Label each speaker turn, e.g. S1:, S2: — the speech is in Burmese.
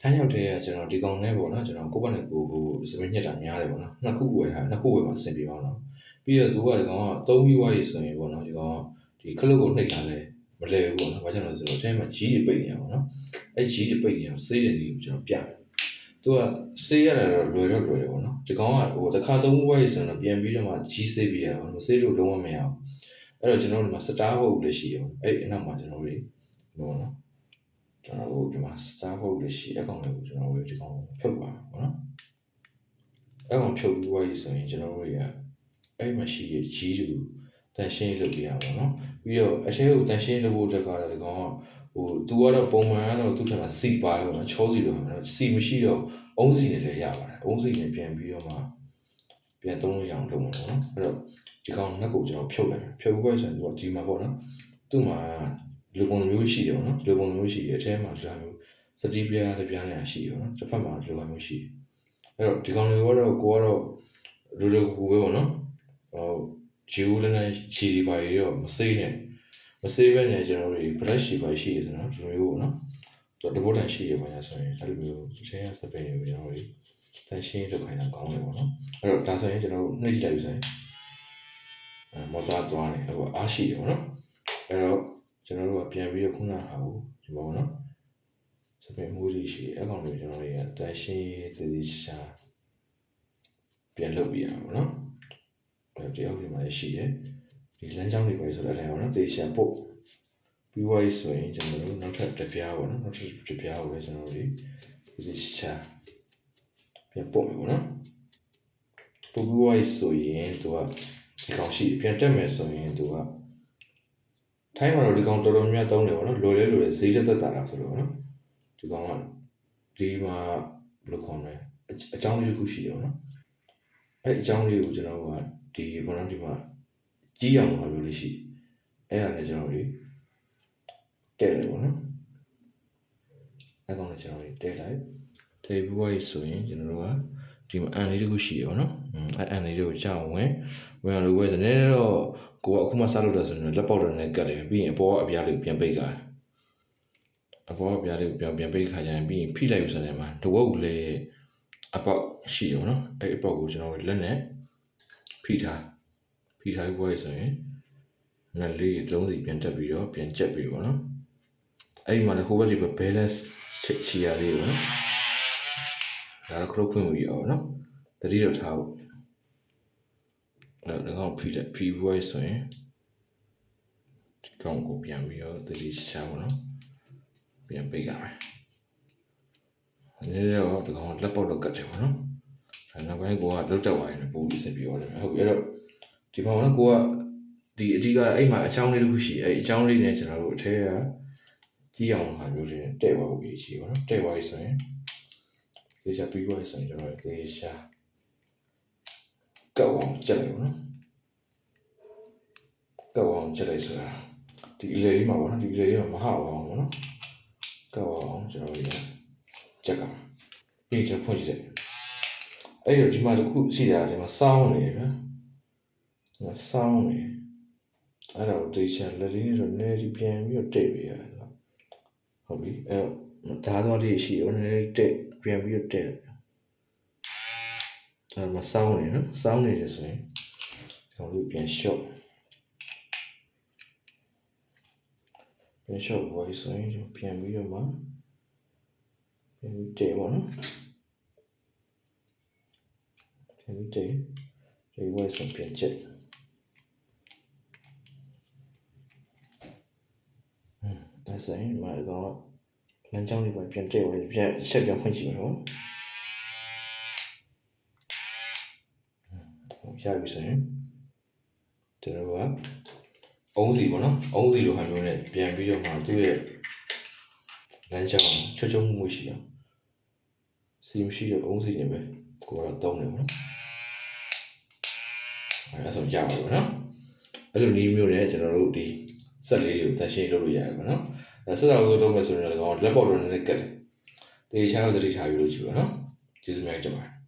S1: ထမ်းရောက်တဲ့ကကျွန်တော်ဒီကောင်နဲ့ပေါ့နော်ကျွန်တော်ကိုယ့်ဘက်နဲ့ကိုယ်ကိုစပင်းညက်တာများတယ်ပေါ့နော်နှစ်ခုဝယ်ထားနှစ်ခုဝယ်မှအဆင်ပြေပါတော့ပြီးတော့သူကဒီကောင်ကသုံးပြီးွားရေးဆိုရင်ပေါ့နော်ဒီကောင်ကဒီခလုတ်ကိုနှိပ်ထားလဲမလဲဘူးပေါ့နော်ဘာကြောင့်လဲဆိုတော့အဲမှာကြီးတွေပိတ်နေရပါတော့အဲကြီးတွေပိတ်နေအောင်စေးတဲ့နည်းကိုကျွန်တော်ပြတယ်သူကစေးရတာတော့လွယ်တော့လွယ်တယ်ပေါ့နော်ဒီကောင်ကဟိုတစ်ခါသုံးပြီးွားရေးဆိုရင်ပြန်ပြီးတော့မှကြီးစေးပြရအောင်စေးလို့လုံးဝမရအောင်အဲ့တော့ကျွန်တော်တို့ဒီမှာစတားဟုတ်လည်းရှိတယ်ပေါ့အဲ့အနောက်မှာကျွန်တော်တို့ပေါ့နော် ကျွန်တော်တို့ဒီမှာ star vote လေးရှိအကောင့်လေးကိုကျွန်တော်တို့ဒီကောင်ဖြုတ်ပါမယ်ပေါ့နော်အကောင့်ဖြုတ်ပြီးသွားပြီဆိုရင်ကျွန်တော်တို့ရအဲ့မှာရှိရဲ့ G တူတန်ရှင်းလုပ်ပြရပါတော့ပြီးတော့အထဲကိုတန်ရှင်းလုပ်ဖို့တက်ကလည်းဒီကောင်ကဟို तू ကတော့ပုံမှန်ကတော့သူ့ထက်မှာ C ပါတယ်ပေါ့နော်ချောစီလိုဟာမျိုး C မရှိတော့အုံးစီနဲ့လည်းရပါတယ်အုံးစီနဲ့ပြန်ပြီးတော့မှပြန်သုံးလို့ရအောင်လုပ်မှာပေါ့နော်အဲ့တော့ဒီကောင်ငှက်ကိုကျွန်တော်ဖြုတ်လိုက်မယ်ဖြုတ်ပြီးဆိုရင်သူကဒီမှာပေါ့နော်သူ့မှာ ဒီလိုပုံမျိုးရှိတယ်ပေါ့နော်ဒီလိုပုံမျိုးရှိတယ်အထဲမှာဒီလိုမျိုးစတီးပြားတစ်ပြားနဲ့ရှိတယ်ပေါ့နော်တစ်ဖက်မှာဒီလိုမျိုးရှိတယ်အဲ့တော့ဒီကောင်တွေကတော့ကိုကတော့လိုလိုကူပဲပေါ့နော်ဟိုဂျီဦးလည်းနဲ့ချီဒီပါရီတော့မစိမ့်နဲ့မစိမ့်ပဲနဲ့ကျွန်တော်တို့ brush ရှိပါရှိတယ်ဆိုတော့ဒီလိုမျိုးပေါ့နော်တော့တဘောတန်ရှိရပါညာဆိုရင်အဲ့လိုမျိုးတစ်ချိန်စပင်းတွေကိုကျွန်တော်တို့တန်ရှင်းလုပ်ခိုင်းတာကောင်းတယ်ပေါ့နော်အဲ့တော့ဒါဆိုရင်ကျွန်တော်တို့နှိမ့်ကြည့်လိုက်ပြီဆိုရင်အဲမော်ဇာသွားနေဟိုအားရှိတယ်ပေါ့နော်အဲ့တော့ ကျွန်တော်တို့ကပြန်ပြီးတော့ခုနဟာကိုဒီမှာပေါ့နော်စပင်မှုတွေရှိအဲ့ကောင်တွေကျွန်တော်တို့ရတန်ရှင်းရေးတည်တည်ရှာပြန်လုပ်ပြရအောင်နော်အဲ့တယောက်ဒီမှာလည်းရှိတယ်ဒီလမ်းကြောင်းတွေပဲဆိုတဲ့အတိုင်းပေါ့နော်တည်ရှာပို့ပြီးွားရေးဆိုရင်ကျွန်တော်တို့နောက်ထပ်တစ်ပြားပေါ့နော်နောက်ထပ်တစ်ပြားကိုလည်းကျွန်တော်တို့ဒီတည်ရှာပြန်ပို့မယ်ပေါ့နော်ပို့ပြီးွားရေးဆိုရင်သူကဒီကောင်ရှိပြန်တက်မယ်ဆိုရင်သူက ထိုင်းမှာတော့ဒီကောင်တော်တော်များများသုံးတယ်ပေါ့နော်လိုလဲလိုလဲဈေးတက်တက်တာလားဆိုတော့နော်ဒီကောင်ကဒီမှာဘယ်လိုခေါ်မလဲအကြောင်းလေးတစ်ခုရှိတယ်ပေါ့နော်အဲ့အကြောင်းလေးကိုကျွန်တော်ကဒီဘောနော်ဒီမှာကြီးအောင်ပါလို့လေးရှိအဲ့ဒါလည်းကျွန်တော်တို့တဲ့တယ်ပေါ့နော်အဲ့ကောင်လည်းကျွန်တော်တို့တဲ့လိုက်တေဘွားရေးဆိုရင်ကျွန်တော်တို့က ဒီမှာအန်လေးတစ်ခုရှိရပါတော့။အဲအန်လေးတွေကိုကြောက်ဝင်ဝင်လို့ပဲဆိုနေတော့ကိုကအခုမှစားလို့တော့ဆိုရင်လက်ပေါက်တော့နဲ့ကတ်တယ်ပြီးရင်အပေါ်ကအပြားလေးကိုပြန်ပိတ်ကြတယ်။အပေါ်ကအပြားလေးကိုပြန်ပြန်ပိတ်ခါကျရင်ပြီးရင်ဖိလိုက်ပြီဆိုရင်မှတဝက်ကိုလည်းအပေါက်ရှိရပါတော့။အဲအပေါက်ကိုကျွန်တော်လက်နဲ့ဖိထားဖိထားပြီးပွဲဆိုရင်ငါလေးသုံးစီပြန်တက်ပြီးတော့ပြန်ကျက်ပြီးပေါ့နော်။အဲ့ဒီမှာလည်းဟိုဘက်ဒီဘက် balance ချီရလေးပေါ့နော်။ ဒါတော့ခရုတ်ခွင့်မရအောင်နော်တတိတော့ထားဖို့အဲ့ဒါကောင်ဖိတယ်ဖိဘွဲဆိုရင်ဒီကောင်ကိုပြန်ပြီးတော့တတိရှာပါနော်ပြန်ပိတ်ရမယ်အဲ့တော့ဒီကောင်လက်ပေါက်တော့ကတ်တယ်ပေါ့နော်ဒါနောက်ပိုင်းကိုကလုတ်တက်သွားရင်ပို့ပြီးစပြီးတော့တယ်ဟုတ်ပြီအဲ့တော့ဒီမှာကတော့ကိုကဒီအဓိကအဲ့မှာအချောင်းလေးတစ်ခုရှိအဲ့အချောင်းလေးနဲ့ကျွန်တော်တို့အထဲကကြီးအောင်ဟာမျိုးတွေတဲ့သွားဖို့ကြီးပါတော့တဲ့သွားပြီဆိုရင် သေချာပြီးသွားပြီဆိုရင်ကျွန်တော်သေချာကောက်အောင်ကြက်လိုက်ပါနော်ကောက်အောင်ကြက်လိုက်ဆိုတာဒီအလေလေးမှာပေါ့နော်ဒီအလေလေးမှာမဟအောင်ပေါ့နော်ကောက်အောင်ကျွန်တော်တို့ကြက်ကပြီးတော့ဖွင့်ကြည့်တယ်အဲ့တော့ဒီမှာတစ်ခုရှိတာဒီမှာစောင်းနေတယ်ဗျာဒီမှာစောင်းနေအဲ့တော့သေချာလက်လေးနဲ့တော့နည်းဒီပြန်ပြီးတော့တိတ်ပေးရတယ်ဟုတ်ပြီအဲ့တော့ဓာတ်သွားလေးရှိတယ်နည်းနည်းတိတ် ပြန်ပြီးတော့တဲ့အဲမစောင်းနေနော်စောင်းနေတယ်ဆိုရင်ကျွန်တော်တို့ပြန်လျှော့ပြန်လျှော့ဘော်ဆိုရင်ပြန်ပြီးတော့မှပြန်ပြီးတဲ့ပါနော်ပြန်ပြီးတဲ့ဒီဝဲဆိုပြန်ချက်အဲဆိုရင်မတော့ လမ်းကြောင်းတွေပဲပြန်တဲ့ဝင်ပြန်ဆက်ပြန်ဖွင့်ကြည့်နော်ရပြီဆိုရင်ကျွန်တော်ကအုံးစီပေါ့နော်အုံးစီလိုဟာမျိုးနဲ့ပြန်ပြီးတော့မှသူ့ရဲ့လမ်းကြောင်းချွတ်ချုံမှုရှိအောင်စီမရှိတော့အုံးစီနေပဲကိုကတော့တုံးတယ်ပေါ့နော်အဲဆိုရပါတော့နော်အဲ့လိုနည်းမျိုးနဲ့ကျွန်တော်တို့ဒီ ဆက်လေးတွေကိုတန်ရှင်းလုပ်လို့ရတယ်ပေါ့နော်ဆက်စာကိုတော့မယ်ဆိုရင်လည်းကောင်လက်ပေါ်တော့နည်းနည်းကက်တယ်တေချာတော့သတိထားပြီးလို့ရှိပါနော်ကျေးဇူးများတင်ပါတယ်